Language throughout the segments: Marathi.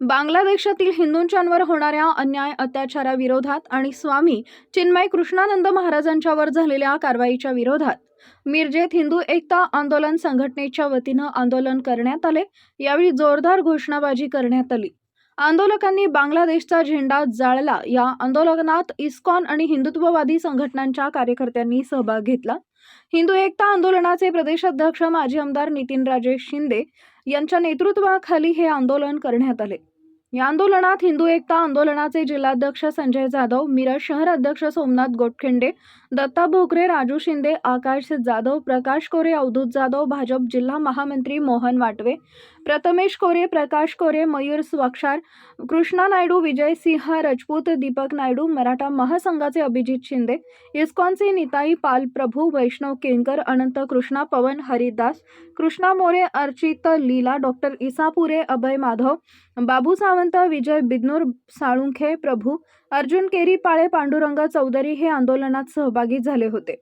बांगलादेशातील हिंदूंच्यावर होणाऱ्या अन्याय अत्याचाराविरोधात आणि स्वामी चिन्मय कृष्णानंद महाराजांच्यावर झालेल्या कारवाईच्या विरोधात मिरजेत हिंदू एकता आंदोलन संघटनेच्या वतीनं आंदोलन करण्यात आले. यावेळी जोरदार घोषणाबाजी करण्यात आली. आंदोलकांनी बांगलादेशचा झेंडा जाळला. या आंदोलनात इस्कॉन आणि हिंदुत्ववादी संघटनांच्या कार्यकर्त्यांनी सहभाग घेतला. हिंदू एकता आंदोलनाचे प्रदेशाध्यक्ष माजी आमदार नितीनराजेश शिंदे यांच्या नेतृत्वाखाली हे आंदोलन करण्यात आले. या आंदोलनात हिंदू एकता आंदोलनाचे जिल्हाध्यक्ष संजय जाधव मिरज शहर अध्यक्ष सोमनाथ गोटखिंडे दत्ता भोकरे राजू शिंदे आकाश जाधव प्रकाश कोरे अवधूत जाधव भाजप जिल्हा महामंत्री मोहन वाटवे प्रथमेश कोरे प्रकाश कोरे मयूर स्वक्षार कृष्णा नायडू विजय सिंह राजपूत दीपक नायडू मराठा महासंघाचे अभिजित शिंदे इस्कॉनचे निताई पाल प्रभू वैष्णव केंकर अनंत कृष्णा पवन हरिदास कृष्णा मोरे अर्चित लीला डॉक्टर इसापुरे अभय माधव बाबू सावंत विजय बिदनूर साळुंखे प्रभू अर्जुन केरी पाळे पांडुरंग चौधरी हे आंदोलनात सहभागी झाले होते.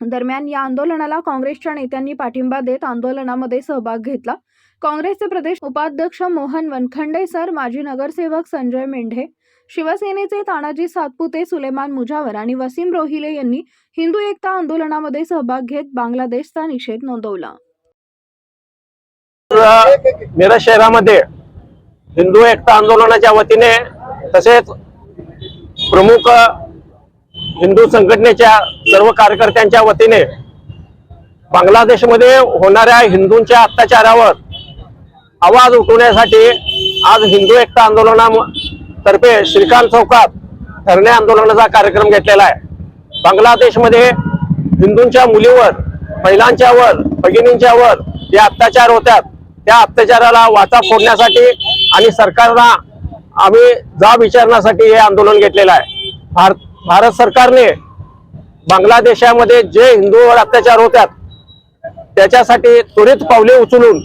दरम्यान या आंदोलनाला काँग्रेसच्या नेत्यांनी पाठिंबा देत आंदोलनामध्ये सहभाग घेतला. काँग्रेसचे प्रदेश उपाध्यक्ष मोहन वनखंडे सर माजी नगरसेवक संजय मेंढे शिवसेनेचे तानाजी सातपुते सुलेमान मुजावर आणि वसीम रोहिले यांनी हिंदू एकता आंदोलनामध्ये सहभाग घेत बांगलादेशचा निषेध नोंदवला. मिरज शहरामध्ये हिंदू एकता आंदोलनाच्या वतीने तसेच प्रमुख हिंदू संघटनेच्या सर्व कार्यकर्त्यांच्या वतीने बांगलादेशमध्ये होणाऱ्या हिंदूंच्या अत्याचारावर आवाज उठवण्यासाठी आज हिंदू एकता आंदोलनातर्फे श्रीकांत चौकात धरणे आंदोलनाचा कार्यक्रम घेतलेला आहे. बांगलादेशमध्ये हिंदूंच्या मुलीवर महिलांच्यावर भगिनींच्यावर जे अत्याचार होतात त्या अत्याचाराला वाचा फोडण्यासाठी आणि सरकारला आम्ही जाब विचारण्यासाठी हे आंदोलन घेतलेलं आहे. भार भारत सरकारने बांगलादेशामध्ये जे हिंदूवर अत्याचार होतात त्याच्यासाठी त्वरित पावले उचलून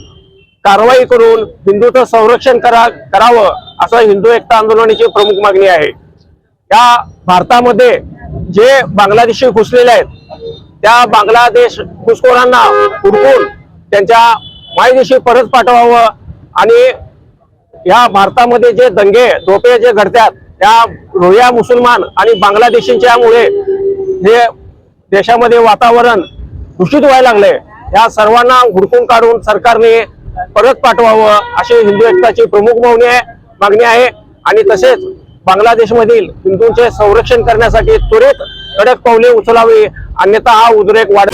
कारवाई करून हिंदूचं संरक्षण करा करावं असं हिंदू एकता आंदोलनाची प्रमुख मागणी आहे. या भारतामध्ये जे बांगलादेशी घुसलेले आहेत त्या बांगलादेश घुसखोरांना हुडकून त्यांच्या मायदेशी परत पाठवावं आणि या भारतामध्ये जे दंगे धोपे जे घडतात त्या रोहिया मुसलमान आणि बांगलादेशींच्यामुळे हे देशामध्ये वातावरण दूषित व्हायला लागले या सर्वांना हुडकून काढून सरकारने परत पाठवावं अशी हिंदू एकताची प्रमुख मागणी आहे मागणी आहे. आणि तसेच बांगलादेशमधील हिंदूंचे संरक्षण करण्यासाठी त्वरित कडक पावले उचलावी अन्यथा हा उद्रेक वाढ